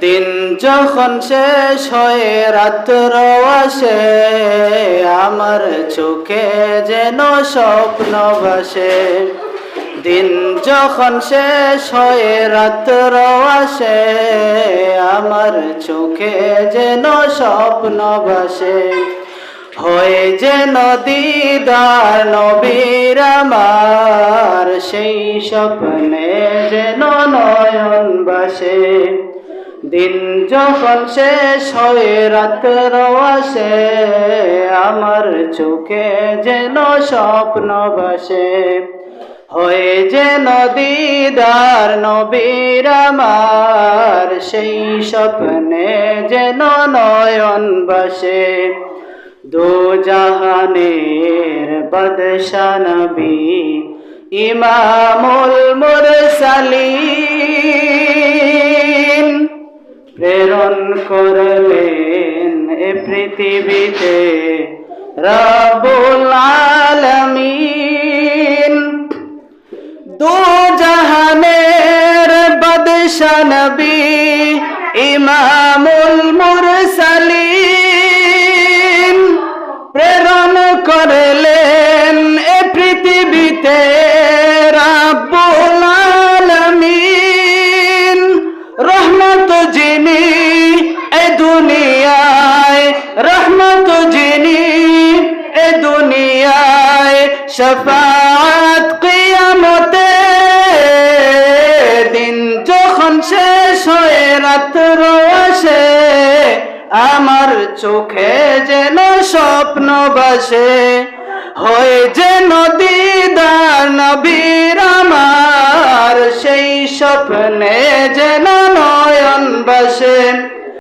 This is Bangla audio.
দিন যখন শেষ হয়ে, রাত্র আসে, আমার চোখে যেন স্বপ্ন ভাসে। দিন যখন শেষ হয়ে, রাত্র আসে, আমার চোখে যেন স্বপ্ন ভাসে। হয়ে যেন দিদার নবীর আমার, সেই স্বপ্নে যেন নয়ন বাসে দিন যখন শেষ হয়ে রাত্র আসে আমার চোখে যেন স্বপ্ন বসে হয়ে যেন দিদার নবীর আমার, সেই স্বপ্নে যেন নয়ন বসে দো জাহানের বাদশা নবী, ইমামুল মুরসালিন প্রেরণ করলেন এ পৃথিবীতে রবুল আলমিন। দু জাহানের বাদশা নবী ইমামুল মুরসালিন। প্রেরণ করলেন এ পৃথিবীতে শফাত কিয়ামতে দিন যখন শেষ হয়ে রাত্র আসে, আমার চোখে যেন স্বপ্ন বাসে হয়ে যেন দিদার নবীর আমার, সেই স্বপ্নে যেন নয়ন বাসে